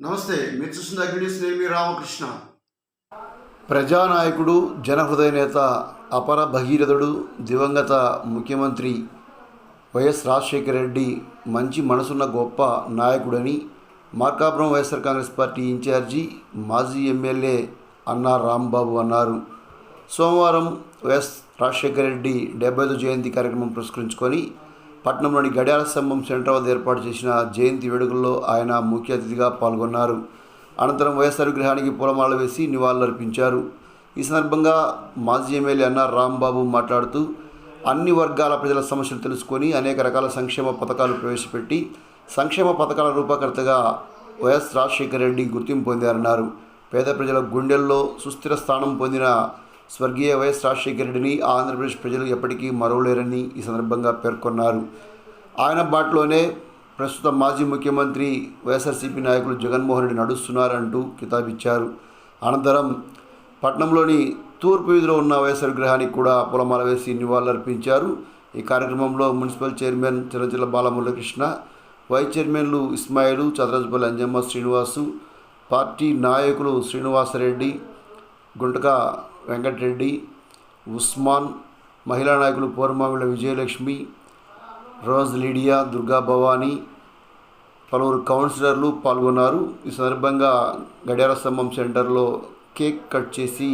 నమస్తే మీరు చూస్తున్న అగ్నిస్ నేను మీ రామకృష్ణ. ప్రజానాయకుడు జనహృదయ నేత అపర భగీరథుడు దివంగత ముఖ్యమంత్రి వైఎస్ రాజశేఖర రెడ్డి మంచి మనసున్న గొప్ప నాయకుడని Markapuram YSR Congress party incharge మాజీ ఎమ్మెల్యే అన్నా రాంబాబు అన్నారు. సోమవారం వైఎస్ రాజశేఖర రెడ్డి డెబ్బై ఐదు జయంతి కార్యక్రమం పురస్కరించుకొని పట్టణంలోని గడియార స్తంభం సెంటర్ వద్ద ఏర్పాటు చేసిన జయంతి వేడుకల్లో ఆయన ముఖ్య అతిథిగా పాల్గొన్నారు. అనంతరం వైఎస్ఆర్ విగ్రహానికి పూలమాల వేసి నివాళులర్పించారు. ఈ సందర్భంగా మాజీ ఎమ్మెల్యే అన్న రాంబాబు మాట్లాడుతూ అన్ని వర్గాల ప్రజల సమస్యలు తెలుసుకొని అనేక రకాల సంక్షేమ పథకాలు ప్రవేశపెట్టి సంక్షేమ పథకాల రూపకర్తగా వైఎస్ రాజశేఖర రెడ్డి గుర్తింపు పొందారన్నారు. పేద ప్రజల గుండెల్లో సుస్థిర స్థానం పొందిన స్వర్గీయ వైఎస్ రాజశేఖర రెడ్డిని ఆంధ్రప్రదేశ్ ప్రజలు ఎప్పటికీ మరవలేరని ఈ సందర్భంగా పేర్కొన్నారు. ఆయన బాటలోనే ప్రస్తుత మాజీ ముఖ్యమంత్రి వైఎస్ఆర్సీపీ నాయకులు జగన్మోహన్ రెడ్డి నడుస్తున్నారంటూ కితాబిచ్చారు. అనంతరం పట్నంలోని తూర్పు వీధిలో ఉన్న వైఎస్ఆర్ విగ్రహానికి కూడా పూలమాల వేసి నివాళులర్పించారు. ఈ కార్యక్రమంలో municipal chairman Chiranjala Balamuralakrishna vice చైర్మన్లు ఇస్మాయిలు చదరాజుపల్లి అంజమ్మ శ్రీనివాసు పార్టీ నాయకులు శ్రీనివాసరెడ్డి గుంటక వెంకటరెడ్డి ఉస్మాన్ మహిళా నాయకులు పోర్మామిళ్ళ విజయలక్ష్మి రోజ్ లీడియా దుర్గా భవానీ పలువురు కౌన్సిలర్లు పాల్గొన్నారు. ఈ సందర్భంగా గడియార స్తంభం సెంటర్లో కేక్ కట్ చేసి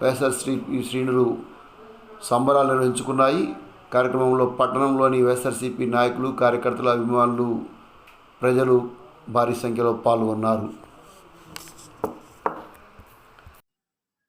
వైఎస్ఆర్ శ్రీ శ్రీనులు శ్రేణులు సంబరాలు నిర్వహించుకున్నాయి. కార్యక్రమంలో పట్టణంలోని వైఎస్ఆర్సీపీ నాయకులు కార్యకర్తల అభిమానులు ప్రజలు భారీ సంఖ్యలో పాల్గొన్నారు.